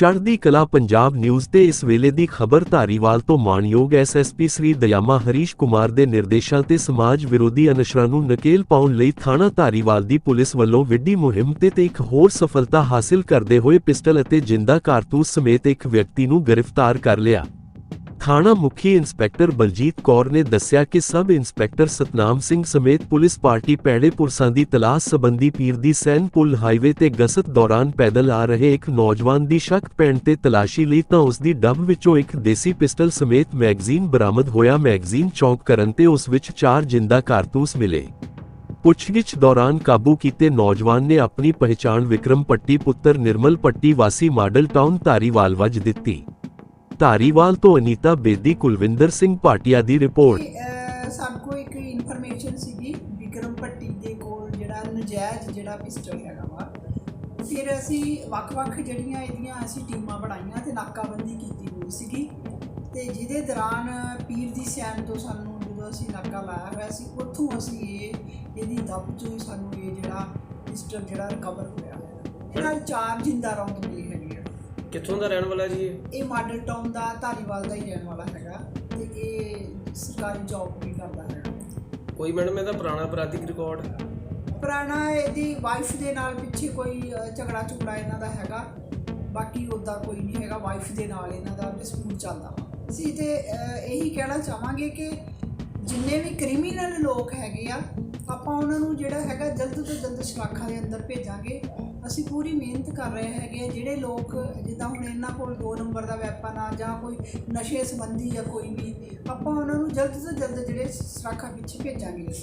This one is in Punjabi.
ਚੜ੍ਹਦੀ ਕਲਾ ਪੰਜਾਬ ਨਿਊਜ਼ ਤੇ ਇਸ ਵੇਲੇ ਦੀ ਖਬਰ ਧਾਰੀਵਾਲ ਤੋਂ ਮਾਨਯੋਗ ਐਸਐਸਪੀ ਸ੍ਰੀ ਦਇਆਮਾ ਹਰੀਸ਼ ਕੁਮਾਰ ਦੇ ਨਿਰਦੇਸ਼ਾਂ ਤੇ ਸਮਾਜ ਵਿਰੋਧੀ ਅਨਸ਼ਰਾਂ ਨੂੰ ਨਕੇਲ ਪਾਉਣ ਲਈ ਥਾਣਾ ਧਾਰੀਵਾਲ ਦੀ ਪੁਲਿਸ ਵੱਲੋਂ ਵਿੱਢੀ ਮੁਹਿੰਮ ਤੇ ਤੇ ਇੱਕ ਹੋਰ ਸਫਲਤਾ ਹਾਸਲ ਕਰਦੇ ਹੋਏ ਪਿਸਟਲ ਅਤੇ ਜਿੰਦਾ ਕਾਰਤੂਸ ਸਮੇਤ ਇੱਕ ਵਿਅਕਤੀ ਨੂੰ ਗ੍ਰਿਫਤਾਰ ਕਰ ਲਿਆ। ਥਾਣਾ ਮੁਖੀ ਇੰਸਪੈਕਟਰ ਬਲਜੀਤ ਕੌਰ ਨੇ ਦੱਸਿਆ ਕਿ ਸਬ ਇੰਸਪੈਕਟਰ ਸਤਨਾਮ ਸਿੰਘ ਸਮੇਤ ਪੁਲਿਸ ਪਾਰਟੀ ਪੈੜੇ ਪੁਰਸਾਂ ਦੀ ਤਲਾਸ਼ ਸੰਬੰਧੀ ਪੀਰ ਦੀ ਸੈਨ ਪੁਲ ਹਾਈਵੇ ਤੇ ਗਸ਼ਤ ਦੌਰਾਨ ਪੈਦਲ ਆ ਰਹੇ ਇੱਕ ਨੌਜਵਾਨ ਦੀ ਸ਼ੱਕ ਪੈਣ ਤੇ ਤਲਾਸ਼ੀ ਲਈ ਤਾਂ ਉਸ ਦੀ ਡੱਬ ਵਿੱਚੋਂ ਇੱਕ ਦੇਸੀ ਪਿਸਟਲ ਸਮੇਤ ਮੈਗਜ਼ੀਨ ਬਰਾਮਦ ਹੋਇਆ। ਮੈਗਜ਼ੀਨ ਚੌਂਕ ਕਰਨ ਤੇ ਉਸ ਵਿੱਚ ਚਾਰ ਜਿੰਦਾ ਕਾਰਤੂਸ ਮਿਲੇ। ਪੁੱਛਗਿੱਛ ਦੌਰਾਨ ਕਾਬੂ ਕੀਤੇ ਨੌਜਵਾਨ ਨੇ ਆਪਣੀ ਪਹਿਚਾਣ ਵਿਕਰਮ ਪੱਟੀ ਪੁੱਤਰ ਨਿਰਮਲ ਪੱਟੀ ਵਾਸੀ ਮਾਡਲ ਟਾਊਨ ਧਾਰੀਵਾਲ ਵਜ ਦਿੱਤੀ। ਧਾਰੀਵਾਲ ਤੋਂ ਅਨੀਤਾ ਬੇਦੀ, ਕੁਲਵਿੰਦਰ ਸਿੰਘ ਭਾਟੀਆ ਦੀ ਰਿਪੋਰਟ। ਅਹ ਇੱਕ ਇਨਫੋਰਮੇਸ਼ਨ ਸੀਗੀ, ਵਿਕਰਮ ਭੱਟੀ ਦੇ ਕੋਲ ਜਿਹੜਾ ਨਜਾਇਜ਼ ਜਿਹੜਾ ਪਿਸਟਲ ਹੈਗਾ ਵਾ। ਫਿਰ ਅਸੀਂ ਵੱਖ-ਵੱਖ ਜਿਹੜੀਆਂ ਇਹਦੀਆਂ ਅਸੀਂ ਟੀਮਾਂ ਬਣਾਈਆਂ ਤੇ ਨਾਕਾਬੰਦੀ ਕੀਤੀ ਹੋਈ ਸੀਗੀ। ਤੇ ਜਿਹਦੇ ਦੌਰਾਨ ਪੀਰ ਦੀ ਸੈਨ ਤੋਂ ਸਾਨੂੰ ਜਦੋਂ ਅਸੀਂ ਨਾਕਾ ਲਾਇਆ ਹੋਇਆ ਸੀ, ਉੱਥੋਂ ਅਸੀਂ ਇਹ, ਇਹਦੀ ਦੱਬ ਚੋਂ ਸਾਨੂੰ ਇਹ ਜਿਹੜਾ ਪਿਸਟਲ ਜਿਹੜਾ ਰਿਕਵਰ ਹੋਇਆ। ਇਹਦੇ ਚਾਰ ਜਿੰਦਾ ਰੌਂਦ ਮਿਲੇ ਹੈਗੇ ਕਿੱਥੋਂ ਦਾ ਰਹਿਣ ਵਾਲਾ ਜੀ ਇਹ? ਇਹ ਮਾਡਲ ਟਾਊਨ ਦਾ ਧਾਰੀਵਾਲ ਦਾ ਹੀ ਰਹਿਣ ਵਾਲਾ ਹੈਗਾ ਤੇ ਇਹ ਸਰਕਾਰੀ ਜੌਬ ਵੀ ਕਰਦਾ ਹੈਗਾ ਕੋਈ ਮੈਡਮ ਇਹਦਾ ਪੁਰਾਣਾ ਅਪਰਾਧਿਕ ਰਿਕਾਰਡ ਪੁਰਾਣਾ ਇਹਦੀ ਵਾਈਫ ਦੇ ਨਾਲ ਪਿੱਛੇ ਕੋਈ ਅ, ਝਗੜਾ ਝੁਗੜਾ ਇਹਨਾਂ ਦਾ ਹੈਗਾ। ਬਾਕੀ ਉਹਦਾ ਕੋਈ ਨਹੀਂ ਹੈਗਾ ਵਾਈਫ ਦੇ ਨਾਲ ਇਹਨਾਂ ਦਾ ਡਿਸਪਿਊਟ ਚੱਲਦਾ ਸੀ ਤੇ ਅ, ਇਹੀ ਕਹਿਣਾ ਚਾਹਾਂਗੇ ਕਿ ਜਿੰਨੇ ਵੀ ਕ੍ਰਿਮੀਨਲ ਲੋਕ ਹੈਗੇ ਆ ਆਪਾਂ ਉਹਨਾਂ ਨੂੰ ਜਿਹੜਾ ਹੈਗਾ ਜਲਦ ਤੋਂ ਜਲਦ ਸ਼ਲਾਖਾ ਦੇ ਅੰਦਰ ਭੇਜਾਂਗੇ। ਅਸੀਂ ਪੂਰੀ ਮਿਹਨਤ ਕਰ ਰਹੇ ਹੈਗੇ ਜਿਹੜੇ ਲੋਕ ਜਿੱਦਾਂ ਹੁਣ ਇਹਨਾਂ ਕੋਲ 2 ਨੰਬਰ ਦਾ ਵੈਪਨ ਆ ਜਾਂ ਕੋਈ ਨਸ਼ੇ ਸੰਬੰਧੀ ਜਾਂ ਕੋਈ ਵੀ, ਆਪਾਂ ਉਹਨਾਂ ਨੂੰ ਜਲਦ ਤੋਂ ਜਲਦ ਜਿਹੜੇ ਸ਼ਲਾਖਾ ਪਿੱਛੇ ਭੇਜਾਂਗੇ।